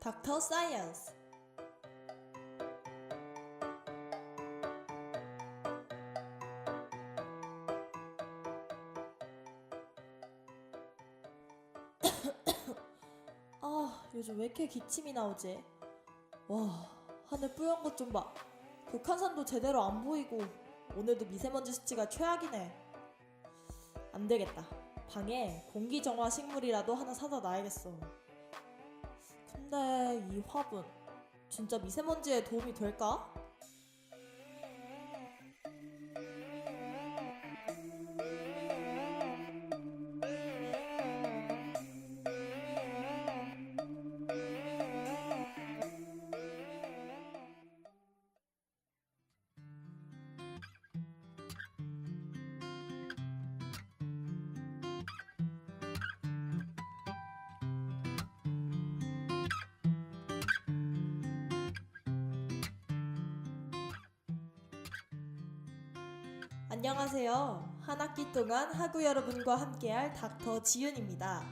닥터 사이언스 아, 요즘 왜 이렇게 기침이 나오지? 와, 하늘 뿌연 것 좀 봐. 북한산도 제대로 안 보이고 오늘도 미세먼지 수치가 최악이네. 안 되겠다. 방에 공기 정화 식물이라도 하나 사다 놔야겠어. 근데 이 화분 진짜 미세먼지에 도움이 될까? 안녕하세요. 한 학기 동안 학우 여러분과 함께할 닥터 지윤입니다.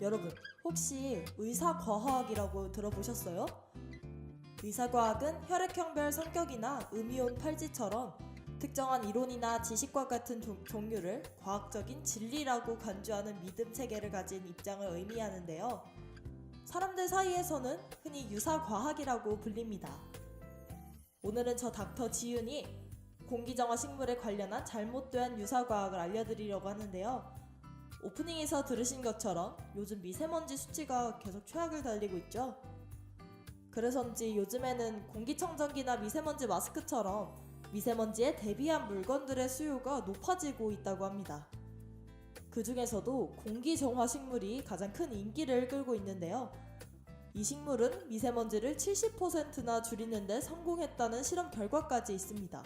여러분, 혹시 의사과학이라고 들어보셨어요? 의사과학은 혈액형별 성격이나 음이온 팔지처럼 특정한 이론이나 지식과 같은 종- 종류를 과학적인 진리라고 간주하는 믿음 체계를 가진 입장을 의미하는데요. 사람들 사이에서는 흔히 유사과학이라고 불립니다. 오늘은 저 닥터 지윤이 공기정화 식물에 관련한 잘못된 유사과학을 알려드리려고 하는데요. 오프닝에서 들으신 것처럼 요즘 미세먼지 수치가 계속 최악을 달리고 있죠. 그래서인지 요즘에는 공기청정기나 미세먼지 마스크처럼 미세먼지에 대비한 물건들의 수요가 높아지고 있다고 합니다. 그 중에서도 공기정화 식물이 가장 큰 인기를 끌고 있는데요. 이 식물은 미세먼지를 70%나 줄이는데 성공했다는 실험 결과까지 있습니다.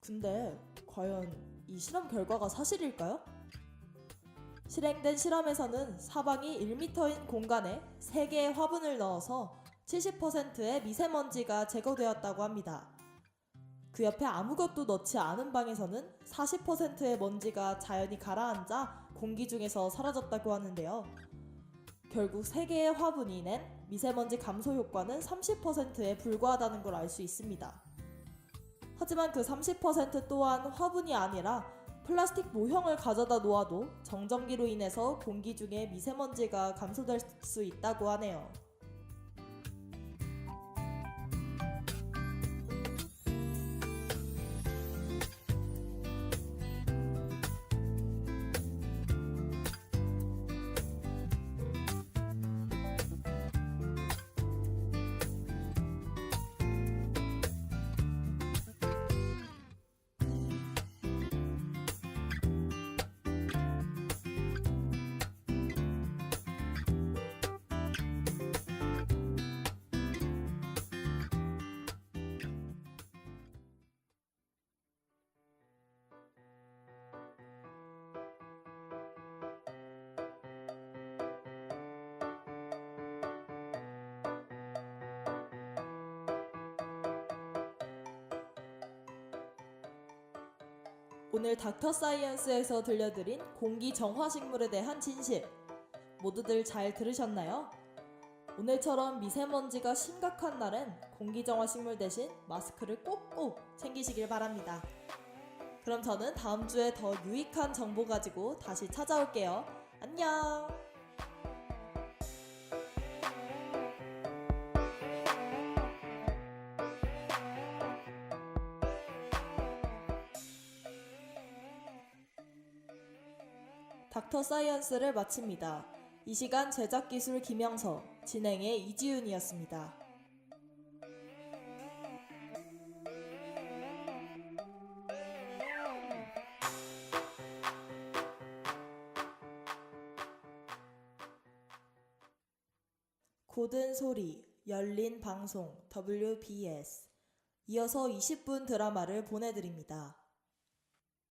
근데 과연 이 실험 결과가 사실일까요? 실행된 실험에서는 사방이 1m인 공간에 3개의 화분을 넣어서 70%의 미세먼지가 제거되었다고 합니다. 그 옆에 아무것도 넣지 않은 방에서는 40%의 먼지가 자연히 가라앉아 공기 중에서 사라졌다고 하는데요. 결국 3개의 화분이 낸 미세먼지 감소 효과는 30%에 불과하다는 걸 알 수 있습니다. 하지만 그 30% 또한 화분이 아니라 플라스틱 모형을 가져다 놓아도 정전기로 인해서 공기 중에 미세먼지가 감소될 수 있다고 하네요. 오늘 닥터 사이언스에서 들려드린 공기 정화 식물에 대한 진실 모두들 잘 들으셨나요? 오늘처럼 미세먼지가 심각한 날엔 공기 정화 식물 대신 마스크를 꼭꼭 챙기시길 바랍니다. 그럼 저는 다음 주에 더 유익한 정보 가지고 다시 찾아올게요. 안녕! 닥터 사이언스를 마칩니다. 이 시간 제작 기술 김영서, 진행의 이지윤이었습니다. 고든 소리, 열린 방송 WBS. 이어서 20분 드라마를 보내드립니다.